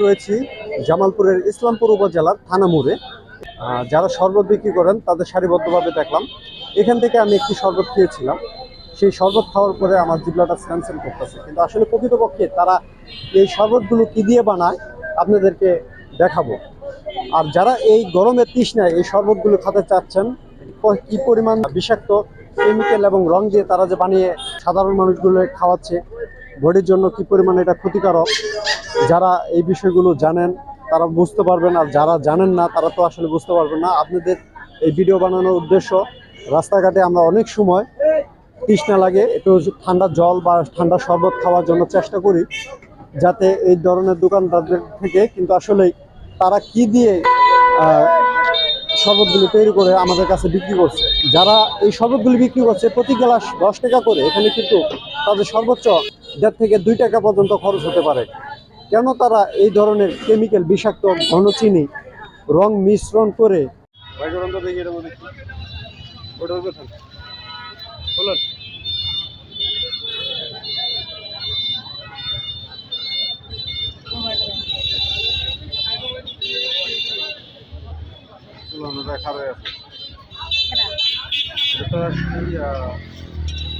রয়েছি জামালপুরের ইসলামপুর উপজেলার থানা মোড়ে। যারা শরবত বিক্রি করেন, তাদের সারিবদ্ধভাবে দেখলাম। এখান থেকে আমি একটি শরবত খেয়েছিলাম। সেই শরবত খাওয়ার পরে আমার জিবলাটা স্যামসেল করতেছে। কিন্তু আসলে প্রকৃতপক্ষে তারা এই শরবতগুলো কি দিয়ে বানায়, আপনাদেরকে দেখাবো। আর যারা এই গরমের তৃষ্ণায় এই শরবতগুলো খেতে চাচ্ছেন, কি পরিমাণ বিষাক্ত কেমিক্যাল এবং রং দিয়ে তারা যে বানিয়ে সাধারণ মানুষগুলো খাওয়াচ্ছে বডির জন্য কি পরিমাণ এটা ক্ষতিকারক? যারা এই বিষয়গুলো জানেন, তারা বুঝতে পারবেন আর যারা জানেন না, তারা তো আসলে বুঝতে পারবেন না। আপনাদের এই ভিডিও বানানোর উদ্দেশ্য, রাস্তাঘাটে আমরা অনেক সময় তৃষ্ণা লাগে, একটু ঠান্ডা জল বা ঠান্ডা শরবত খাওয়ার জন্য চেষ্টা করি, যাতে এই ধরনের দোকানদারদের থেকে, কিন্তু আসলে তারা কি দিয়ে শরবতগুলি তৈরি করে আমাদের কাছে বিক্রি করছে। যারা এই শরবতগুলি বিক্রি করছে, প্রতি গ্লাস দশ টাকা করে, এখানে কিন্তু তাদের সর্বোচ্চ দেড় থেকে দুই টাকা পর্যন্ত খরচ হতে পারে। কেন তারা এই ধরনের কেমিক্যাল বিষাক্ত ঘন চিনি, রং মিশ্রণ করে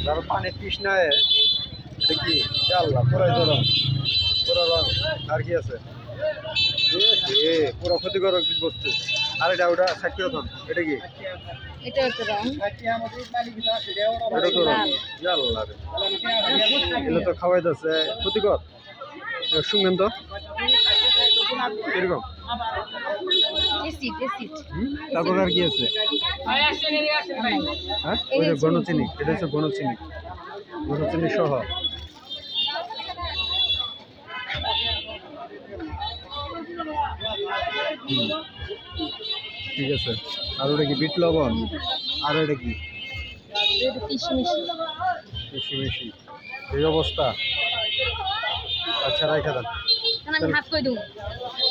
যারা পানির তৃষ্ণায় এটা কি? আল্লাহ পুরাই ধরো পুরো রং। আর কি আছে? এ, পুরো ক্ষতিকারক বস্তু। আর এটা ওটা সাক্ষী হতাম এটা কি? এটা তো রং। আল্লাহ রে। এগুলো তো খাওয়াই যাচ্ছে ক্ষতিকর শুনবেন তো। এরকম? তারপর আর কি আছে? হ্যাঁ? ওই যে গণচিনি এটা হচ্ছে গণচিনি। গণচিনি সহ। ঠিক আছে। আর ওটা কি বিট লবণ? আর এটা কি? এই অবস্থা। আচ্ছা রাখা দেন। কারণ আমি হাত কই দেবো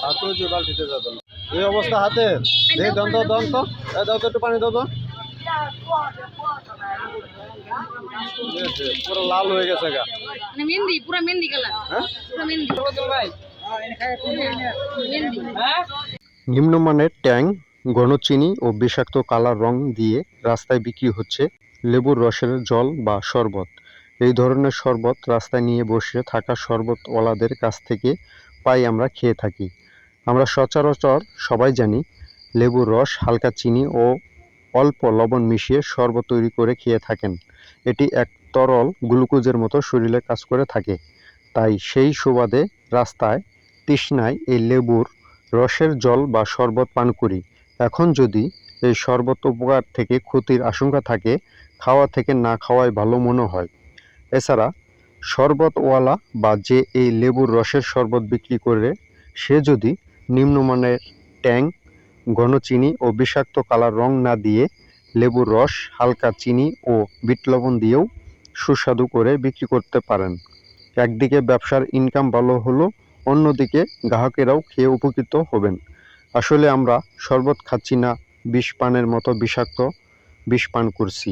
হাতে যে বালতিতে যাবেন এই অবস্থা হাতে? দে দন তো দন তো এই দাও একটু পানি দাও তো। পুরো লাল হয়ে গেছে গা। মানে মেহেন্দি পুরো মেহেন্দি কালার। হ্যাঁ? পুরো মেহেন্দি। মেহেন্দি। নিম্নমানের ট্যাং ঘনচিনি ও বিষাক্ত কালার রং দিয়ে রাস্তায় বিক্রি হচ্ছে লেবুর রসের জল বা শরবত। এই ধরনের শরবত রাস্তায় নিয়ে বসে থাকা শরবতওয়ালাদের কাছ থেকে পাই আমরা খেয়ে থাকি। আমরা সচরাচর সবাই জানি লেবুর রস, হালকা চিনি ও অল্প লবণ মিশিয়ে শরবত তৈরি করে খেয়ে থাকেন। এটি এক তরল গ্লুকোজের মতো শরীরে কাজ করে থাকে। তাই সেই সুবাদে রাস্তায় তৃষ্ণায় এই লেবুর রসের জল বা শরবত পান করি। এখন যদি এই শরবত উপকার থেকে ক্ষতির আশঙ্কা থাকে, খাওয়া থেকে না খাওয়াই ভালো মনে হয়। এছাড়া শরবতওয়ালা বা যে এই লেবুর রসের শরবত বিক্রি করে সে যদি নিম্নমানের ট্যাং, ঘন চিনি ও বিষাক্ত কালার রং না দিয়ে লেবুর রস, হালকা চিনি ও বিট লবণ দিয়েও সুস্বাদু করে বিক্রি করতে পারেন। একদিকে ব্যবসার ইনকাম ভালো হলো, অন্যদিকে গ্রাহকেরাও খেয়ে উপকৃত হবেন। আসলে আমরা শরবত খাচ্ছি না, বিষ পানের মতো বিষাক্ত বিষ পান করছি।